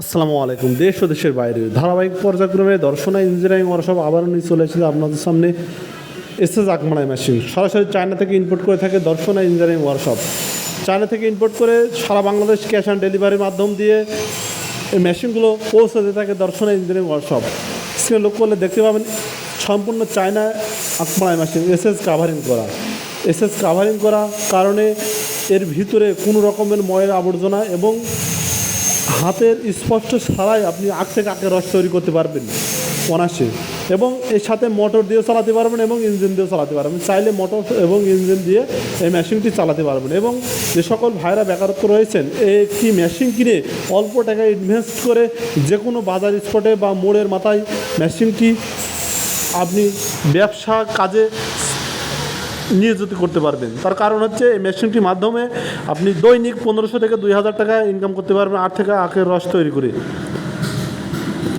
আসসালামু আলাইকুম। দেশ ও দেশের বাইরে। ধারাবাহিক পর্যায়ক্রমে দর্শনা, ইঞ্জিনিয়ারিং ওয়ার্কশপ আবারও নিয়ে চলে এসেছে আপনাদের সামনে এসএস এস মেশিন সরাসরি চায়না থেকে ইম্পোর্ট করে থাকে দর্শনা, ইঞ্জিনিয়ারিং ওয়ার্কশপ চায়না থেকে ইম্পোর্ট করে সারা বাংলাদেশ ক্যাশ অন ডেলিভারির মাধ্যম দিয়ে এই মেশিনগুলো পৌঁছে দিয়ে থাকে দর্শনা, ইঞ্জিনিয়ারিং ওয়ার্কশপ স্ক্রিনে লক্ষ্য করলে দেখতে পাবেন সম্পূর্ণ চায়না আকমালাই মেশিন এস এস কাভারিং করা। এস এস কাভারিং করা কারণে এর ভিতরে কোনো রকমের ময়ের আবর্জনা এবং হাতের স্পষ্ট ছাড়াই আপনি আখ থেকে আখের রস তৈরি করতে পারবেন অনাসে এবং এর সাথে মোটর দিয়েও চালাতে পারবেন এবং ইঞ্জিন দিয়েও চালাতে পারবেন। চাইলে মোটর এবং ইঞ্জিন দিয়ে এই মেশিনটি চালাতে পারবেন। এবং যে সকল ভাইরা বেকারত্ব রয়েছেন একটি মেশিন কিনে অল্প টাকা ইনভেস্ট করে যে কোনো বাজার স্পটে বা মোড়ের মাথায় মেশিনটি আপনি ব্যবসা কাজে নিয়োজিত করতে পারবেন। তার কারণ হচ্ছে এই মেশিনটির মাধ্যমে আপনি দৈনিক পনেরোশো থেকে দুই হাজার টাকা ইনকাম করতে পারবেন, আট থেকে আখের রস তৈরি করে।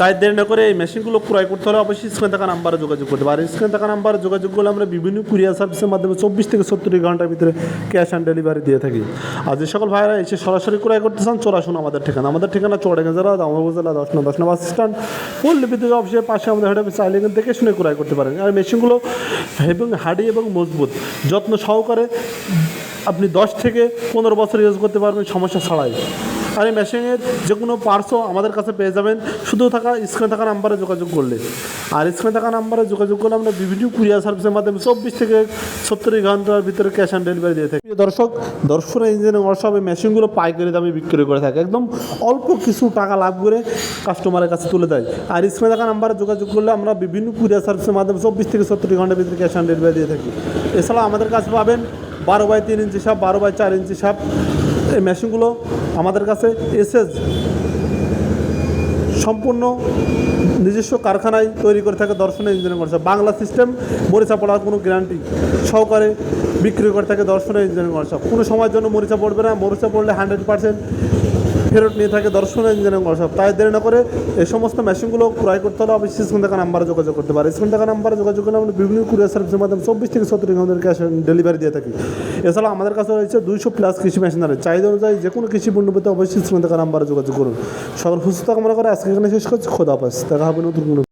তাই দেরি না করে এই মেশিনগুলো ক্রয় করতে হলে অবশ্যই স্ক্রিনে থাকা নাম্বারে যোগাযোগ করতে পারেন স্ক্রিনে থাকা নাম্বারে যোগাযোগ করলে আমরা বিভিন্ন কুরিয়ার সার্ভিসের মাধ্যমে চব্বিশ থেকে সত্তর ঘণ্টার ভিতরে ক্যাশ অন ডেলিভারি দিয়ে থাকি। আর যে সকল ভাইরা এসে সরাসরি ক্রয় করতে চান, চলে আসুন আমাদের ঠিকানা। আমাদের ঠিকানা চৌড়াগাঁ জেলা, দামোদর জেলা দশ নম্বর দশ নম্বর স্ট্যান্ড পল্লী বিদ্যুৎ অফিসের পাশে আমাদের হেড অফিস চাইলে এখান থেকে শুনে ক্রয় করতে পারেন। আর মেশিনগুলো এবং হাডি এবং মজবুত, যত্ন সহকারে আপনি দশ থেকে পনেরো বছর ইউজ করতে পারবেন, সমস্যা ছাড়াই। আর এই মেশিনের যে কোনো পার্টসও আমাদের কাছে পেয়ে যাবেন। শুধু থাকা স্ক্রিনে থাকা নাম্বারে যোগাযোগ করলে। আর স্ক্রিনে থাকা নাম্বারে যোগাযোগ করলে আমরা বিভিন্ন কুরিয়ার সার্ভিসের মাধ্যমে চব্বিশ থেকে সত্তর ঘণ্টার ভিতরে ক্যাশ অন ডেলিভারি দিয়ে থাকি। দর্শক দর্শক ইঞ্জিনিয়ারিং ওয়ার্কশপ এই মেশিনগুলো পাইকারি দামে বিক্রি করে থাকে। একদম অল্প কিছু টাকা লাভ করে কাস্টমারের কাছে তুলে দেয়। আর স্ক্রিনে থাকা নাম্বারে যোগাযোগ করলে আমরা বিভিন্ন কুরিয়ার সার্ভিসের মাধ্যমে চব্বিশ থেকে সত্তর ঘণ্টার ভিতরে ক্যাশ অন ডেলিভারি দিয়ে থাকি। এছাড়াও আমাদের কাছে পাবেন বারো বাই তিন ইঞ্চি সাপ বারো বাই চার ইঞ্চি সাপ এই মেশিনগুলো আমাদের কাছে এসএস সম্পূর্ণ নিজস্ব কারখানায় তৈরি করে থাকে দর্শনের ইঞ্জিনিয়ারিং কলেজ বাংলা সিস্টেম মরিচা পড়ার কোনো গ্যারান্টি সহকারে বিক্রি করে থাকে দর্শনের ইঞ্জিনিয়ারিং কলেজ কোনো সময়ের জন্য মরিচা পড়বে না, মরিচা পড়লে হান্ড্রেড পার্সেন্ট ফেরত নিয়ে থাকে দর্শন ইঞ্জিনিয়ারিং ওয়ার্কশপ তাই দেরি না করে এই সমস্ত মেশিনগুলো ক্রয় করতে হলে আপনি স্ক্রিন থাকা নাম্বারে যোগাযোগ করতে পারে স্ক্রিন থাকা নাম্বারে যোগাযোগ করলে আমরা বিভিন্ন কুরিয়ার সার্ভিসের মাধ্যমে চব্বিশ থেকে সত্তর ঘণ্টার ক্যাশ ডেলিভারি দিয়ে থাকি। এছাড়া আমাদের কাছে রয়েছে দুইশো প্লাস কৃষি মেশিনারি চাহিদা অনুযায়ী যে কোনো কৃষি পণ্য পেতে অবশ্যই স্ক্রিন থাকা নাম্বারে যোগাযোগ করুন। সকল সুস্থ কামনা করে আজকে এখানে শেষ করছি। খোদা হাফেজ। দেখা হবে নতুন